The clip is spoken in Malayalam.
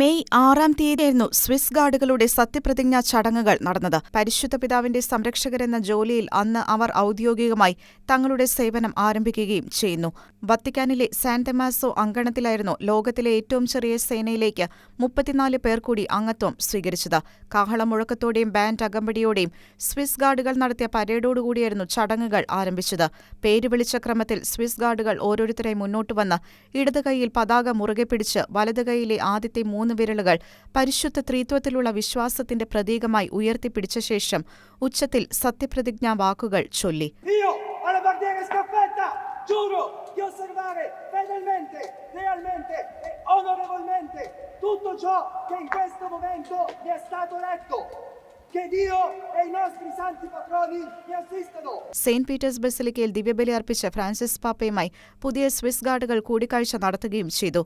മെയ് ആറാം തീയതിയായിരുന്നു സ്വിസ് ഗാർഡുകളുടെ സത്യപ്രതിജ്ഞാ ചടങ്ങുകൾ നടന്നത്. പരിശുദ്ധ പിതാവിന്റെ സംരക്ഷകരെന്ന ജോലിയിൽ അന്ന് അവർ ഔദ്യോഗികമായി തങ്ങളുടെ സേവനം ആരംഭിക്കുകയും ചെയ്യുന്നു. വത്തിക്കാനിലെ സാൻ തെമാസോ അങ്കണത്തിലായിരുന്നു ലോകത്തിലെ ഏറ്റവും ചെറിയ സേനയിലേക്ക് മുപ്പത്തിനാല് പേർ കൂടി അംഗത്വം സ്വീകരിച്ചത്. കാഹളമുഴക്കത്തോടെയും ബാൻഡ് അകമ്പടിയോടെയും സ്വിസ് ഗാർഡുകൾ നടത്തിയ പരേഡോടുകൂടിയായിരുന്നു ചടങ്ങുകൾ ആരംഭിച്ചത്. പേര് വിളിച്ച ക്രമത്തിൽ സ്വിസ് ഗാർഡുകൾ ഓരോരുത്തരെയും മുന്നോട്ട് വന്ന് ഇടത് കൈയിൽ പതാക മുറുകെ പിടിച്ച് വലത് കൈയിലെ ആദ്യത്തെ മൂന്ന് മൂന്ന് വിരലുകൾ പരിശുദ്ധ ത്രീത്വത്തിലുള്ള വിശ്വാസത്തിന്റെ പ്രതീകമായി ഉയർത്തിപ്പിടിച്ച ശേഷം ഉച്ചത്തിൽ സത്യപ്രതിജ്ഞാ വാക്കുകൾ ചൊല്ലി സെയിന്റ് പീറ്റേഴ്സ് ബസലിക്കയിൽ ദിവ്യബലി അർപ്പിച്ച ഫ്രാൻസിസ് പാപ്പയുമായി പുതിയ സ്വിസ് ഗാർഡുകൾ കൂടിക്കാഴ്ച നടത്തുകയും ചെയ്തു.